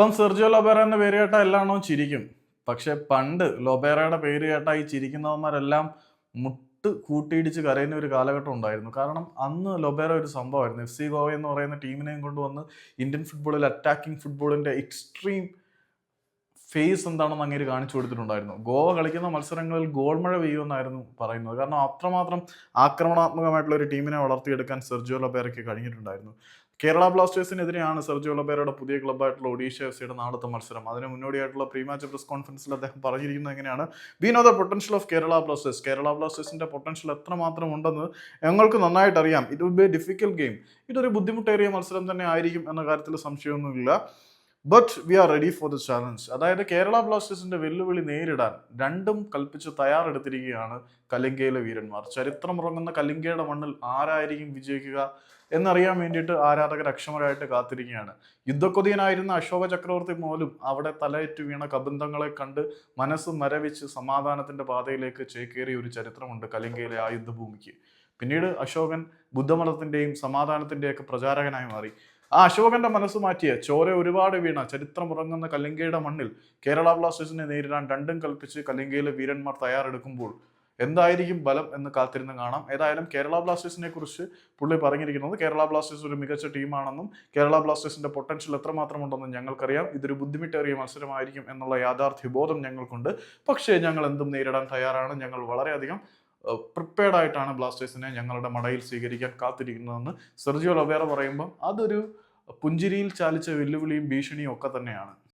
ഇപ്പം Sergio Lobera പേര് കേട്ടാൽ എല്ലാണോ ചിരിക്കും. പക്ഷെ പണ്ട് ലൊബേറയുടെ പേര് കേട്ടാൽ ഈ ചിരിക്കുന്നവന്മാരെല്ലാം മുട്ട് കൂട്ടിയിടിച്ച് കരയുന്ന ഒരു കാലഘട്ടം ഉണ്ടായിരുന്നു. കാരണം അന്ന് ലൊബേറ ഒരു സംഭവമായിരുന്നു. എഫ് സി ഗോവ എന്ന് പറയുന്ന ടീമിനെയും കൊണ്ടുവന്ന് ഇന്ത്യൻ ഫുട്ബോളിൽ അറ്റാക്കിംഗ് ഫുട്ബോളിന്റെ എക്സ്ട്രീം ഫേസ് എന്താണെന്ന് അങ്ങേര് കാണിച്ചു കൊടുത്തിട്ടുണ്ടായിരുന്നു. ഗോവ കളിക്കുന്ന മത്സരങ്ങളിൽ ഗോൾ മഴ പെയ്യുമെന്നായിരുന്നു പറയുന്നത്. കാരണം അത്രമാത്രം ആക്രമണാത്മകമായിട്ടുള്ള ഒരു ടീമിനെ വളർത്തിയെടുക്കാൻ സെർജിയോ ലബേരയ്ക്ക് കഴിഞ്ഞിട്ടുണ്ടായിരുന്നു. കേരള ബ്ലാസ്റ്റേഴ്സിനെതിരെയാണ് സെർജിയോ ലബേരയുടെ പുതിയ ക്ലബ്ബായിട്ടുള്ള ഒഡീഷ എഫ് സിയുടെ നാളത്തെ മത്സരം. അതിന് മുന്നോടിയായിട്ടുള്ള പ്രീ മാച്ച് പ്രസ് കോൺഫറൻസിൽ അദ്ദേഹം പറഞ്ഞിരിക്കുന്നത് എങ്ങനെയാണ്? We know the potential of Kerala Blasters Kerala ബ്ലാസ്റ്റേഴ്സിന്റെ പൊട്ടൻഷ്യൽ എത്രമാത്രം ഉണ്ടെന്ന് ഞങ്ങൾക്ക് നന്നായിട്ട് അറിയാം it will be a difficult game ഇതൊരു ബുദ്ധിമുട്ടേറിയ മത്സരം തന്നെ ആയിരിക്കും എന്ന കാര്യത്തിൽ സംശയമൊന്നുമില്ല. But we are ready for the challenge അതായത് കേരള ബ്ലാസ്റ്റേഴ്സിന്റെ വെല്ലുവിളി നേരിടാൻ രണ്ടും കൽപ്പിച്ച് തയ്യാറെടുത്തിരിക്കുകയാണ് കലിംഗയിലെ വീരന്മാർ. ചരിത്രം ഉറങ്ങുന്ന കലിംഗയുടെ മണ്ണിൽ ആരായിരിക്കും വിജയിക്കുക എന്നറിയാൻ വേണ്ടിയിട്ട് ആരാധകർ അക്ഷമരായിട്ട് കാത്തിരിക്കുകയാണ്. യുദ്ധക്കൊതിയനായിരുന്ന അശോക ചക്രവർത്തി പോലും അവിടെ തലയേറ്റ് വീണ കബന്ധങ്ങളെ കണ്ട് മനസ്സ് മരവിച്ച് സമാധാനത്തിന്റെ പാതയിലേക്ക് ചേക്കേറിയ ഒരു ചരിത്രമുണ്ട് കലിംഗയിലെ ആ യുദ്ധഭൂമിക്ക്. പിന്നീട് അശോകൻ ബുദ്ധമതത്തിന്റെയും സമാധാനത്തിന്റെയൊക്കെ പ്രചാരകനായി മാറി. ആ അശോകന്റെ മനസ്സ് മാറ്റിയ ചോര ഒരുപാട് വീണ ചരിത്രമുറങ്ങുന്ന കലിംഗയുടെ മണ്ണിൽ കേരള ബ്ലാസ്റ്റേഴ്സിനെ നേരിടാൻ രണ്ടും കൽപ്പിച്ച് കലിംഗയിലെ വീരന്മാർ തയ്യാറെടുക്കുമ്പോൾ എന്തായിരിക്കും ബലം എന്ന് കാത്തിരുന്ന് കാണാം. ഏതായാലും കേരള ബ്ലാസ്റ്റേഴ്സിനെ കുറിച്ച് പുള്ളി പറഞ്ഞിരിക്കുന്നത് കേരള ബ്ലാസ്റ്റേഴ്സ് ഒരു മികച്ച ടീമാണെന്നും കേരള ബ്ലാസ്റ്റേഴ്സിന്റെ പൊട്ടൻഷ്യൽ എത്രമാത്രം ഉണ്ടെന്നും ഞങ്ങൾക്കറിയാം. ഇതൊരു ബുദ്ധിമുട്ടേറിയ മത്സരമായിരിക്കും എന്നുള്ള യാഥാർത്ഥ്യ ബോധം ഞങ്ങൾക്കുണ്ട്. പക്ഷേ ഞങ്ങൾ എന്തും നേരിടാൻ തയ്യാറാണ്. ഞങ്ങൾ വളരെയധികം പ്രിപ്പയർഡ് ആയിട്ടാണ് ബ്ലാസ്റ്റേഴ്സിനെ ഞങ്ങളുടെ മടയിൽ സ്വീകരിക്കാൻ കാത്തിരിക്കുന്നതെന്ന് സെർജിയോ ലൊബേറ പറയുമ്പോൾ അതൊരു പുഞ്ചിരിയിൽ ചാലിച്ച വെല്ലുവിളിയും ഭീഷണിയും ഒക്കെ തന്നെയാണ്.